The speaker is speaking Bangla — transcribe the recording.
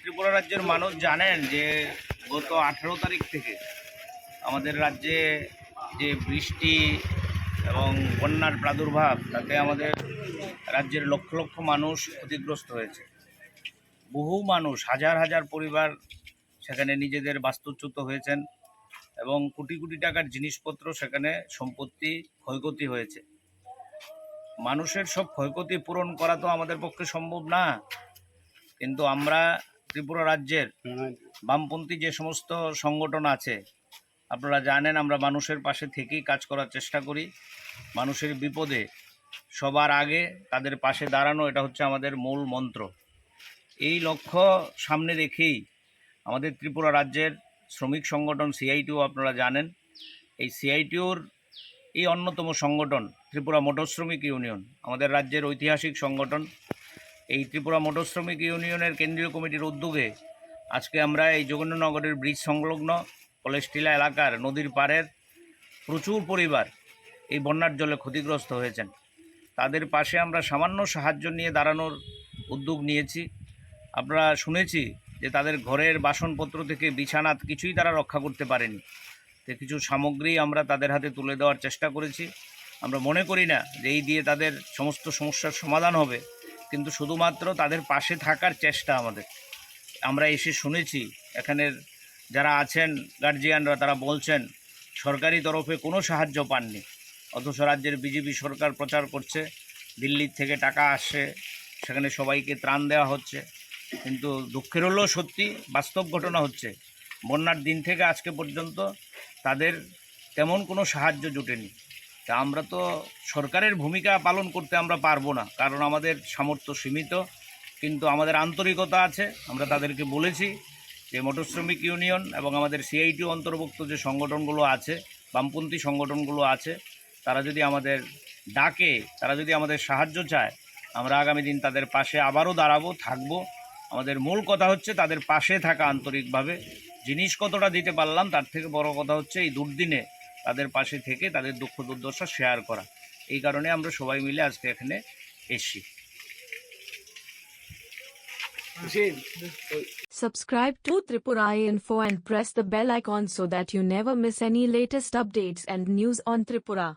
ত্রিপুরা রাজ্যের মানুষ জানেন যে গত আঠেরো তারিখ থেকে আমাদের রাজ্যে যে বৃষ্টি এবং বন্যার প্রাদুর্ভাব, তাতে আমাদের রাজ্যের লক্ষ লক্ষ মানুষ ক্ষতিগ্রস্ত হয়েছে। বহু মানুষ, হাজার হাজার পরিবার সেখানে নিজেদের বাস্তুচ্যুত হয়েছেন। এবং কোটি কোটি টাকার জিনিসপত্র সেখানে সম্পত্তি ক্ষয়ক্ষতি হয়েছে। মানুষের সব ক্ষয়ক্ষতি পূরণ করা তো আমাদের পক্ষে সম্ভব না। কিন্তু আমরা ত্রিপুরা রাজ্যের বামপন্থী যে সমস্ত সংগঠন আছে, আপনারা জানেন আমরা মানুষের পাশে থেকেই কাজ করার চেষ্টা করি। মানুষের বিপদে সবার আগে তাদের পাশে দাঁড়ানো, এটা হচ্ছে আমাদের মূল মন্ত্র। এই লক্ষ্য সামনে রেখেই আমাদের ত্রিপুরা রাজ্যের শ্রমিক সংগঠন সিআইটিও আপনারা জানেন। এই সিআইটিওর এই অন্যতম সংগঠন ত্রিপুরা মোটর শ্রমিক ইউনিয়ন, আমাদের রাজ্যের ঐতিহাসিক সংগঠন। এই ত্রিপুরা মোটর শ্রমিক ইউনিয়নের কেন্দ্রীয় কমিটির উদ্যোগে আজকে আমরা এই যোগেন্দ্রনগরের ব্রিজ সংলগ্ন কলেজটিলা এলাকার নদীর পাড়ের প্রচুর পরিবার এই বন্যার জলে ক্ষতিগ্রস্ত হয়েছেন। তাদের পাশে আমরা সামান্য সাহায্য নিয়ে দাঁড়ানোর উদ্যোগ নিয়েছি। আপনারা শুনেছি যে তাদের ঘরের বাসনপত্র থেকে বিছানা কিছুই তারা রক্ষা করতে পারেনি। তো কিছু সামগ্রী আমরা তাদের হাতে তুলে দেওয়ার চেষ্টা করেছি। আমরা মনে করি না যে এই দিয়ে তাদের সমস্ত সমস্যার সমাধান হবে, কিন্তু শুধুমাত্র তাদের পাশে থাকার চেষ্টা আমাদের। আমরা এসে শুনেছি, এখানের যারা আছেন গার্জিয়ানরা তারা বলছেন, সরকারি তরফে কোনো সাহায্য পাননি। অথচ রাজ্যের বিজেপি সরকার প্রচার করছে, দিল্লির থেকে টাকা আসছে, সেখানে সবাইকে ত্রাণ দেওয়া হচ্ছে। কিন্তু দুঃখের হলেও সত্যি বাস্তব ঘটনা হচ্ছে, বন্যার দিন থেকে আজকে পর্যন্ত তাদের তেমন কোনো সাহায্য জোটেনি। তা আমরা তো সরকারের ভূমিকা পালন করতে আমরা পারব না, কারণ আমাদের সামর্থ্য সীমিত, কিন্তু আমাদের আন্তরিকতা আছে। আমরা তাদেরকে বলেছি যে মোটর শ্রমিক ইউনিয়ন এবং আমাদের সিআইটি অন্তর্ভুক্ত যে সংগঠনগুলো আছে, বামপন্থী সংগঠনগুলো আছে, তারা যদি আমাদের ডাকে, তারা যদি আমাদের সাহায্য চায়, আমরা আগামী দিন তাদের পাশে আবারও দাঁড়াবো, থাকব। আমাদের মূল কথা হচ্ছে তাদের পাশে থাকা আন্তরিকভাবে। জিনিস কতটা দিতে পারলাম, তার থেকে বড় কথা হচ্ছে এই দুর্দিনে তাদের পাশে থেকে তাদের দুঃখ দুর্দশা শেয়ার করা। এই কারণে আমরা সবাই মিলে আজকে এখানে এসছি। Subscribe to Tripura Info and press the bell icon so that you never miss any latest updates and news on Tripura.